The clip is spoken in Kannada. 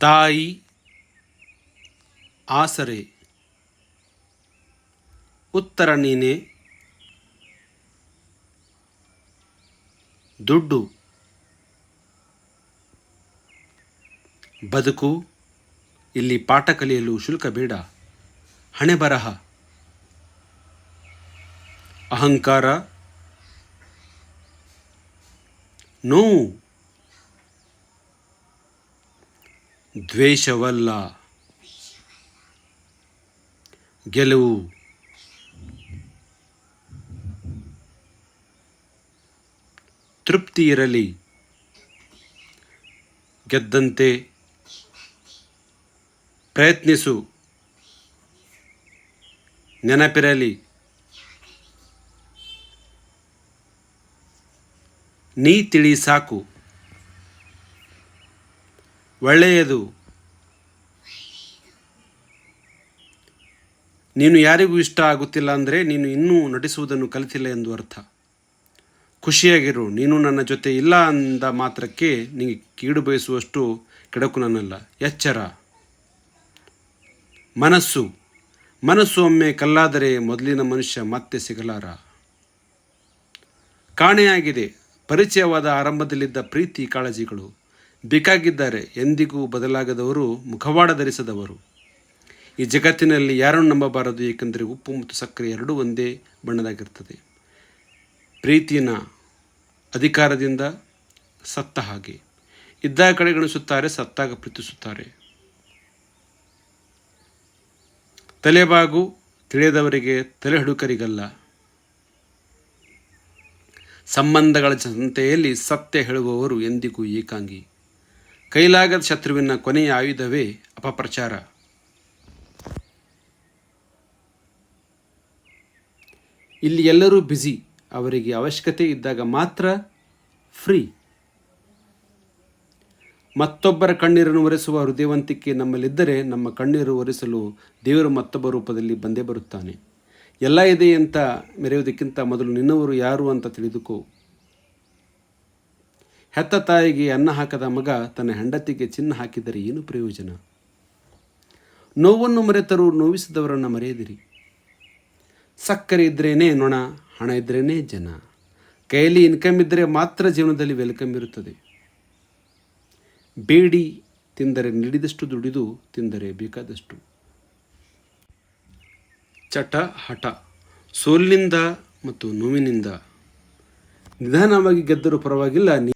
ತಾಯಿ ಆಸರೆ. ಉತ್ತರ ನೀನೆ. ದುಡ್ಡು. ಬದುಕು. ಇಲ್ಲಿ ಪಾಠ ಕಲಿಯಲು ಶುಲ್ಕ ಬೇಡ. ಹಣೆ ಬರಹ. ಅಹಂಕಾರ. ನೋವು. ದ್ವೇಷವಲ್ಲ. ಗೆಲುವು. ತೃಪ್ತಿ ಇರಲಿ. ಗೆದ್ದಂತೆ ಪ್ರಯತ್ನಿಸು. ನೆನಪಿರಲಿ. ನೀ ತಿಳಿ ಸಾಕು. ಒಳ್ಳೆಯದು. ನೀನು ಯಾರಿಗೂ ಇಷ್ಟ ಆಗುತ್ತಿಲ್ಲ ಅಂದರೆ ನೀನು ಇನ್ನೂ ನಟಿಸುವುದನ್ನು ಕಲಿತಿಲ್ಲ ಎಂದು ಅರ್ಥ. ಖುಷಿಯಾಗಿರು, ನೀನು ನನ್ನ ಜೊತೆ ಇಲ್ಲ ಅಂದ ಮಾತ್ರಕ್ಕೆ ನಿನಗೆ ಕೀಡು ಬಯಸುವಷ್ಟು ಕೆಡಕು ನನ್ನಲ್ಲ. ಎಚ್ಚರ. ಮನಸ್ಸು. ಮನಸ್ಸು ಒಮ್ಮೆ ಕಲ್ಲಾದರೆ ಮೊದಲಿನ ಮನುಷ್ಯ ಮತ್ತೆ ಸಿಗಲಾರ. ಕಾಣೆಯಾಗಿದೆ. ಪರಿಚಯವಾದ ಆರಂಭದಲ್ಲಿದ್ದ ಪ್ರೀತಿ ಕಾಳಜಿಗಳು. ಬೇಕಾಗಿದ್ದಾರೆ ಎಂದಿಗೂ ಬದಲಾಗದವರು, ಮುಖವಾಡ ಧರಿಸದವರು. ಈ ಜಗತ್ತಿನಲ್ಲಿ ಯಾರನ್ನು ನಂಬಬಾರದು, ಏಕೆಂದರೆ ಉಪ್ಪು ಮತ್ತು ಸಕ್ಕರೆ ಎರಡೂ ಒಂದೇ ಬಣ್ಣದಾಗಿರ್ತದೆ ಪ್ರೀತಿನ ಅಧಿಕಾರದಿಂದ ಸತ್ತ ಹಾಗೆ. ಇದ್ದಾಗ ಕಡೆಗಣಿಸುತ್ತಾರೆ ಸತ್ತಾಗ ಪ್ರೀತಿಸುತ್ತಾರೆ. ತಲೆಬಾಗು ತಿಳಿಯದವರಿಗೆ ತಲೆ ಹುಡುಕರಿಗಲ್ಲ. ಸಂಬಂಧಗಳ ಜನತೆಯಲ್ಲಿ ಸತ್ಯ ಹೇಳುವವರು ಎಂದಿಗೂ ಏಕಾಂಗಿ. ಕೈಲಾಗದ ಶತ್ರುವಿನ ಕೊನೆಯ ಆಯುಧವೇ ಅಪಪ್ರಚಾರ. ಇಲ್ಲಿ ಎಲ್ಲರೂ ಬ್ಯುಸಿ, ಅವರಿಗೆ ಅವಶ್ಯಕತೆ ಇದ್ದಾಗ ಮಾತ್ರ ಫ್ರೀ. ಮತ್ತೊಬ್ಬರ ಕಣ್ಣೀರನ್ನು ಒರೆಸುವ ಹೃದಯವಂತಿಕೆ ನಮ್ಮಲ್ಲಿದ್ದರೆ ನಮ್ಮ ಕಣ್ಣೀರು ಒರೆಸಲು ದೇವರು ಮತ್ತೊಬ್ಬ ರೂಪದಲ್ಲಿ ಬಂದೇ ಬರುತ್ತಾನೆ. ಎಲ್ಲ ಇದೆ ಅಂತ ಮೆರೆಯುವುದಕ್ಕಿಂತ ಮೊದಲು ನಿನ್ನವರು ಯಾರು ಅಂತ ತಿಳಿದುಕೋ. ಹೆತ್ತ ತಾಯಿಗೆ ಅನ್ನ ಹಾಕದ ಮಗ ತನ್ನ ಹೆಂಡತಿಗೆ ಚಿನ್ನ ಹಾಕಿದರೆ ಏನು ಪ್ರಯೋಜನ? ನೋವನ್ನು ಮರೆತರೂ ನೋವಿಸಿದವರನ್ನು ಮರೆಯದಿರಿ. ಸಕ್ಕರೆ ಇದ್ರೇನೇ ನೊಣ, ಹಣ ಇದ್ರೇನೇ ಜನ. ಕೈಯಲ್ಲಿ ಇನ್ಕಮ್ ಇದ್ದರೆ ಮಾತ್ರ ಜೀವನದಲ್ಲಿ ವೆಲ್ಕಮ್ ಇರುತ್ತದೆ. ಬೇಡಿ, ತಿಂದರೆ ನೀಡಿದಷ್ಟು ದುಡಿದು, ತಿಂದರೆ ಬೇಕಾದಷ್ಟು. ಚಟ, ಹಠ, ಸೋಲಿನಿಂದ ಮತ್ತು ನೋವಿನಿಂದ. ನಿಧಾನವಾಗಿ ಗೆದ್ದರೂ ಪರವಾಗಿಲ್ಲ